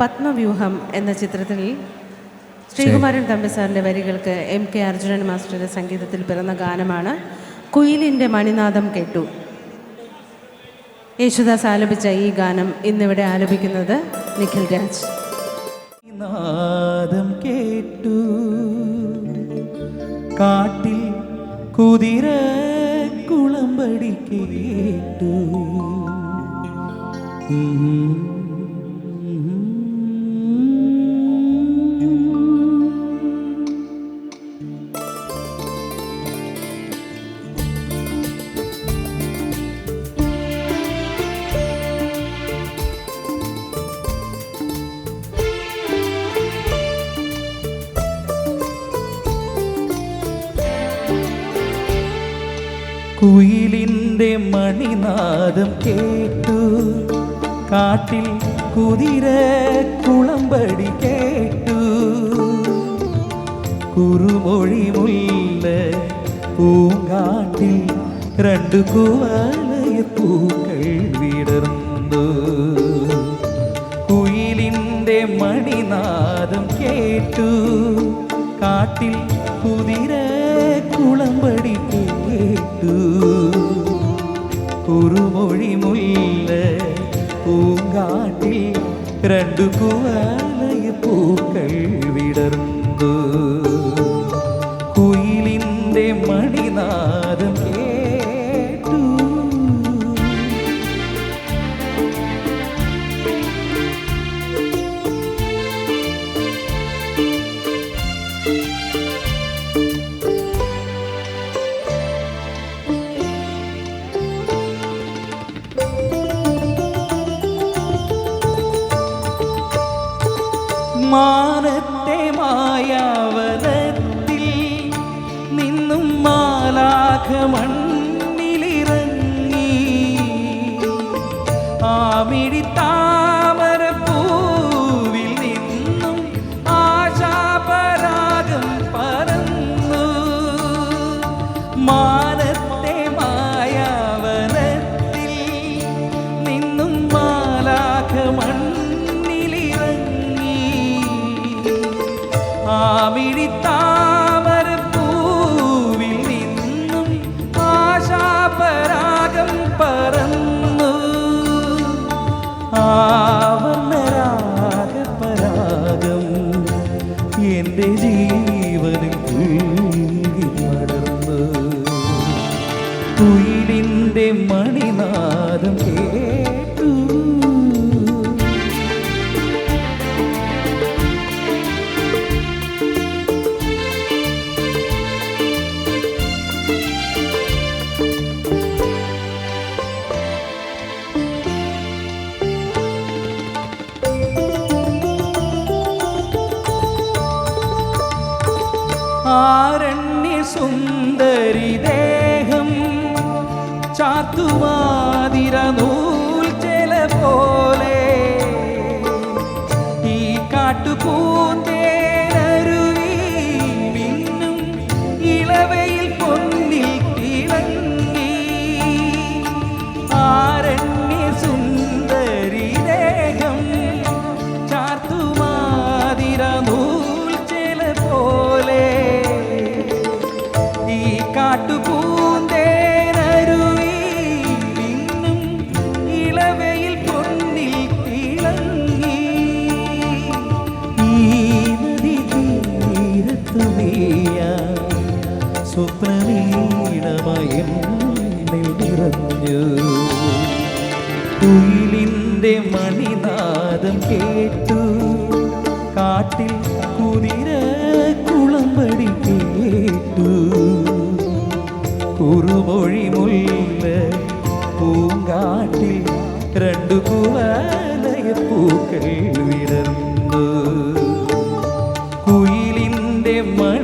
പത്മവ്യൂഹം എന്ന ചിത്രത്തിൽ ശ്രീകുമാരൻ തമ്പി സാറിന്റെ വരികൾക്ക് എം കെ അർജുനൻ മാസ്റ്ററുടെ സംഗീതത്തിൽ പിറന്ന ഗാനമാണ് കുയിലിന്റെ മണിനാദം കേട്ടു. യേശുദാസ് ആലപിച്ച ഈ ഗാനം ഇന്നിവിടെ ആലപിക്കുന്നത് നിഖിൽ രാജ്. നാദം കേട്ടു. കാട്ടിൽ കുതിര കുളമ്പടി കേട്ടു. കുയിലിന്റെ മണിനാദം കേട്ടു. കാട്ടിൽ കുതിര കുളമ്പടി കേട്ടു. കുറുമൊഴി മുല്ല പൂങ്കാട്ടിൽ രണ്ടു കുവലയ പൂക്കൾ വിടർന്നു. കുയിലിന്റെ മണിനാദം കേട്ടു. കാട്ടിൽ കുതിര കുളമ്പടി കേട്ടു. കുറുമൊഴി മുല്ല പൂങ്കാട്ടിൽ രണ്ടു കുവാലയ പൂക്കൾ വിടർന്നു. കുയിലിന്റെ മണിനാദം കേട്ടു മാനത്തെ മായാവനത്തിൽ നിന്നും മാലാഖ മണ്ണിലിറങ്ങി ആവർണരാഗപരാഗം എന്റെ ജീവനിൽ പുൽകി പടർന്നു കുയിലിന്റെ മണിനാദം കേട്ടു ആരണ്യ സുന്ദരി ദേഹം ചാത്തുമാതിര നൂൽ ചെല പോലെ ഈ കാട്ടുപൂന്തേനരുവി സ്വപ്നമീണമയം നിറഞ്ഞു കുയിലിന്റെ മണിനാദം കേട്ടു. കാട്ടിൽ വിടർന്നു കുയിലിന്റെ മണ